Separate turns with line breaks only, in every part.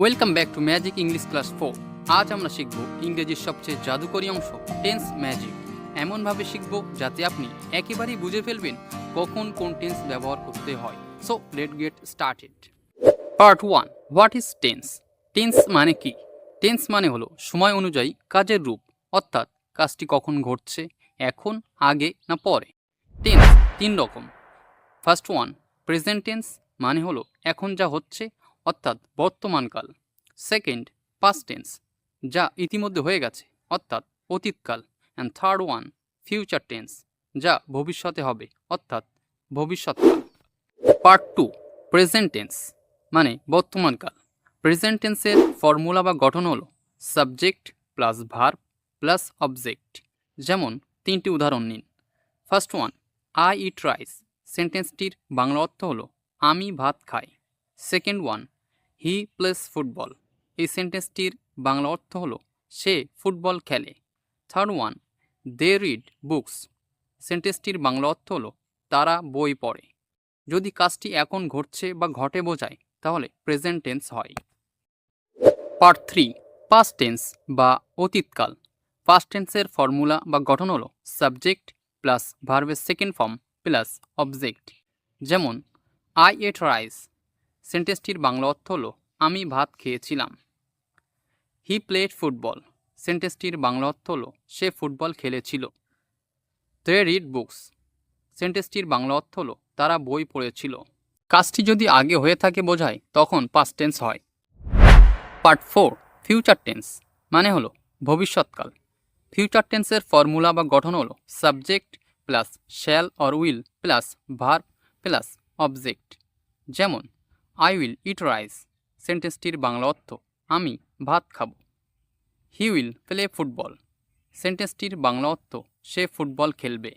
Welcome back to magic English class four আজ আমরা শিখব ইংরেজির সবচেয়ে জাদুকরী অংশ টেন্স ম্যাজিক এমনভাবে শিখব যাতে আপনি একেবারেই বুঝে ফেলবেন কখন কোন টেন্স ব্যবহার করতে হয়। So let get started part one what is tense tense মানে কি? টেন্স মানে হলো সময় অনুযায়ী কাজের রূপ, অর্থাৎ কাজটি কখন ঘটছে, এখন, আগে না পরে। টেন্স তিন রকম। ফার্স্ট ওয়ান প্রেজেন্ট টেন্স মানে হলো এখন যা হচ্ছে অর্থাৎ বর্তমানকাল সেকেন্ড পাস্ট টেন্স যা ইতিমধ্যে হয়ে গেছে। অর্থাৎ অতীতকাল and third one future tense যা ভবিষ্যতে হবে। অর্থাৎ ভবিষ্যৎকাল পার্ট টু প্রেজেন্ট টেন্স মানে বর্তমানকাল প্রেজেন্ট টেন্সের ফর্মুলা বা গঠন হলো subject plus verb plus object যেমন, তিনটি উদাহরণ নিন। First one I eat rice সেন্টেন্সটির Bangla অর্থ হলো, আমি ভাত খাই। Second one he plays football. এই সেন্টেন্সটির বাংলা অর্থ হল, সে ফুটবল খেলে। Third one, they read books. সেন্টেন্সটির Bangla অর্থ হল, তারা বই পড়ে। যদি কাজটি এখন ঘটছে বা ঘটে বোঝায়, তাহলে প্রেজেন্ট টেন্স হয়। পার্ট থ্রি, পাস্ট টেন্স বা অতীতকাল। পাস্ট টেন্সের ফর্মুলা বা গঠন হলো, সাবজেক্ট প্লাস ভার্বের সেকেন্ড ফর্ম প্লাস অবজেক্ট। যেমন, আই এট রাইস সেন্টেন্সটির বাংলা অর্থ হলো, আমি ভাত খেয়েছিলাম। He played football. সেন্টেন্সটির বাংলা অর্থ হলো, সে ফুটবল খেলেছিল। They read books. সেন্টেন্সটির বাংলা অর্থ হলো, তারা বই পড়েছিল। কাজটি যদি আগে হয়ে থাকে বোঝায়, তখন পাস্ট টেন্স হয়। পার্ট ফোর, ফিউচার টেন্স মানে হলো ভবিষ্যৎকাল। ফিউচার টেন্সের ফর্মুলা বা গঠন হলো, subject plus shall or will plus verb plus object. যেমন আই উইল ইট রাইস সেন্টেন্সটির বাংলা অর্থ, আমি ভাত খাব। হি উইল প্লে ফুটবল সেন্টেন্সটির বাংলা অর্থ, সে ফুটবল খেলবে।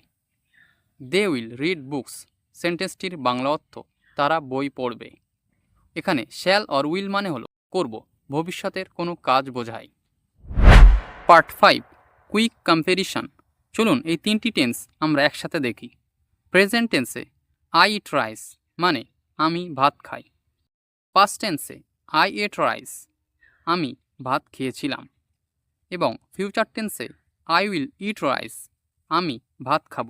দে উইল রিড বুকস সেন্টেন্সটির বাংলা অর্থ, তারা বই পড়বে। এখানে শ্যাল অর উইল মানে হলো, করব, ভবিষ্যতের কোনো কাজ বোঝায়। পার্ট ফাইভ কুইক কম্প্যারিশন চলুন এই তিনটি টেন্স আমরা একসাথে দেখি। প্রেজেন্ট টেন্সে আই ইট রাইস মানে আমি ভাত খাই। পাস্ট টেন্সে আই এট রাইস আমি ভাত খেয়েছিলাম। এবং ফিউচার টেন্সে আই উইল ইট রাইস আমি ভাত খাব।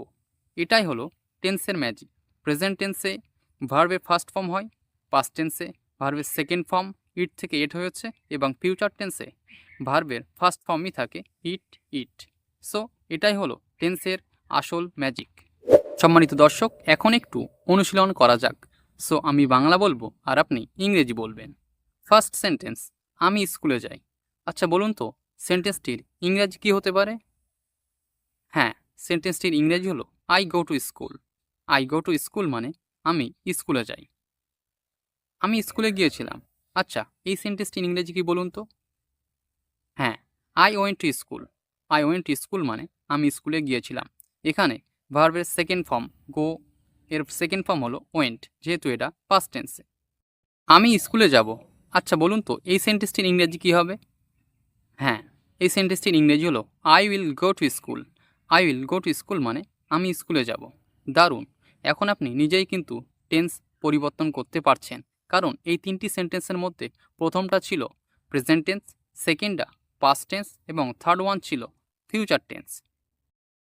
এটাই হলো টেন্সের ম্যাজিক প্রেজেন্ট টেন্সে ভার্বের ফার্স্ট ফর্ম হয় পাস্ট টেন্সে ভার্বের সেকেন্ড ফর্ম ইট থেকে এট হয়েছে, এবং ফিউচার টেন্সে ভার্বের ফার্স্ট ফর্মই থাকে ইট ইট সো এটাই হলো টেন্সের আসল ম্যাজিক সম্মানিত দর্শক, এখন একটু অনুশীলন করা যাক। সো আমি বাংলা বলব আর আপনি ইংরেজি বলবেন। ফার্স্ট সেন্টেন্স আমি স্কুলে যাই। আচ্ছা বলুন তো সেন্টেন্সটির ইংরাজি কী হতে পারে? হ্যাঁ সেন্টেন্সটির ইংরেজি হলো I go to school I go to school মানে আমি স্কুলে যাই। আমি স্কুলে গিয়েছিলাম। আচ্ছা এই সেন্টেন্সটির ইংরেজি কি বলুন তো? হ্যাঁ I went to school I went to school মানে আমি স্কুলে গিয়েছিলাম। এখানে ভার্বের সেকেন্ড ফর্ম গো এর সেকেন্ড ফর্ম হলো ওয়েন্ট যেহেতু এটা পাস্ট টেন্সে আমি স্কুলে যাব। আচ্ছা বলুন তো, এই সেন্টেন্সটির ইংরেজি কী হবে? হ্যাঁ এই সেন্টেন্সটির ইংরেজি হলো I will go to school I will go to school মানে আমি স্কুলে যাব। দারুণ। এখন আপনি নিজেই কিন্তু টেন্স পরিবর্তন করতে পারছেন। কারণ এই তিনটি সেন্টেন্সের মধ্যে প্রথমটা ছিল প্রেজেন্ট টেন্স সেকেন্ডটা পাস্ট টেন্স এবং থার্ড ওয়ান ছিল ফিউচার টেন্স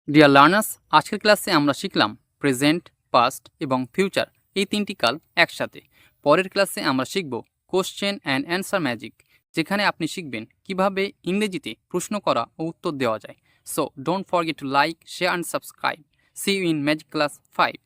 ডিয়ার লার্নার্স আজকের ক্লাসে আমরা শিখলাম প্রেজেন্ট পাস্ট এবং ফিউচার এই তিনটি কাল একসাথে। পরের ক্লাসে আমরা শিখব কোশ্চেন অ্যান্ড অ্যান্সার ম্যাজিক যেখানে আপনি শিখবেন কীভাবে ইংরেজিতে প্রশ্ন করা ও উত্তর দেওয়া যায়। So don't forget to like share and subscribe see you in magic class five